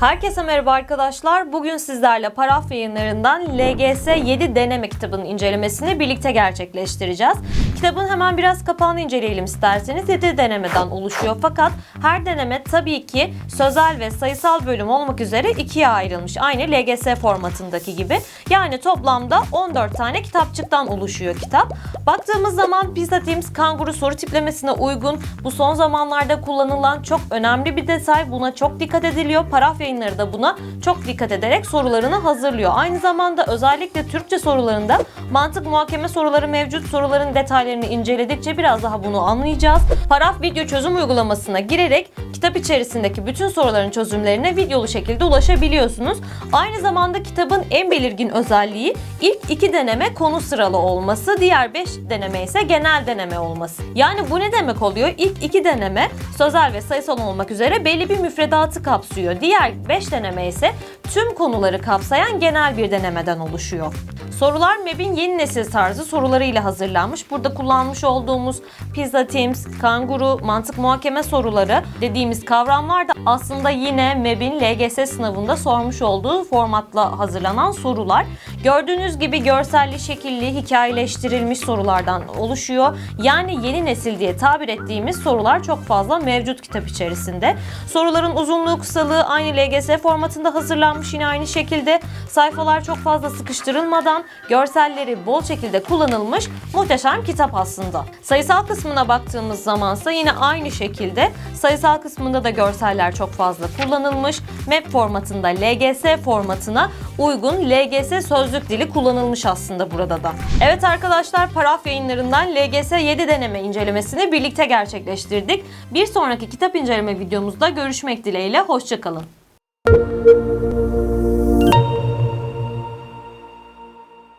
Herkese merhaba arkadaşlar. Bugün sizlerle Paraf yayınlarından LGS 7 deneme kitabının incelemesini birlikte gerçekleştireceğiz. Kitabın hemen biraz kapağını inceleyelim isterseniz. 7 denemeden oluşuyor fakat her deneme tabii ki sözel ve sayısal bölüm olmak üzere ikiye ayrılmış. Aynı LGS formatındaki gibi. Yani toplamda 14 tane kitapçıktan oluşuyor kitap. Baktığımız zaman Pizza Teams kanguru soru tiplemesine uygun bu son zamanlarda kullanılan çok önemli bir detay. Buna çok dikkat ediliyor. Paraf yayınları da buna çok dikkat ederek sorularını hazırlıyor. Aynı zamanda özellikle Türkçe sorularında mantık muhakeme soruları mevcut. Soruların detaylarını inceledikçe biraz daha bunu anlayacağız. Paraf video çözüm uygulamasına girerek kitap içerisindeki bütün soruların çözümlerine videolu şekilde ulaşabiliyorsunuz. Aynı zamanda kitabın en belirgin özelliği ilk iki deneme konu sıralı olması, diğer beş deneme ise genel deneme olması. Yani bu ne demek oluyor? İlk iki deneme sözel ve sayısal olmak üzere belli bir müfredatı kapsıyor. Diğer 5 deneme ise tüm konuları kapsayan genel bir denemeden oluşuyor. Sorular MEB'in yeni nesil tarzı sorularıyla hazırlanmış. Burada kullanmış olduğumuz Pizza Teams, Kanguru, mantık muhakeme soruları dediğimiz kavramlar da aslında yine MEB'in LGS sınavında sormuş olduğu formatla hazırlanan sorular. Gördüğünüz gibi görselli, şekilli, hikayeleştirilmiş sorulardan oluşuyor. Yani yeni nesil diye tabir ettiğimiz sorular çok fazla mevcut kitap içerisinde. Soruların uzunluğu, kısalığı aynı LGS formatında hazırlanmış yine aynı şekilde. Sayfalar çok fazla sıkıştırılmadan görselleri bol şekilde kullanılmış muhteşem kitap aslında. Sayısal kısmına baktığımız zamansa yine aynı şekilde sayısal kısmında da görseller çok fazla kullanılmış. Map formatında LGS formatına uygun LGS sözlük dili kullanılmış aslında burada da. Evet arkadaşlar Paraf yayınlarından LGS 7 deneme incelemesini birlikte gerçekleştirdik. Bir sonraki kitap inceleme videomuzda görüşmek dileğiyle hoşçakalın.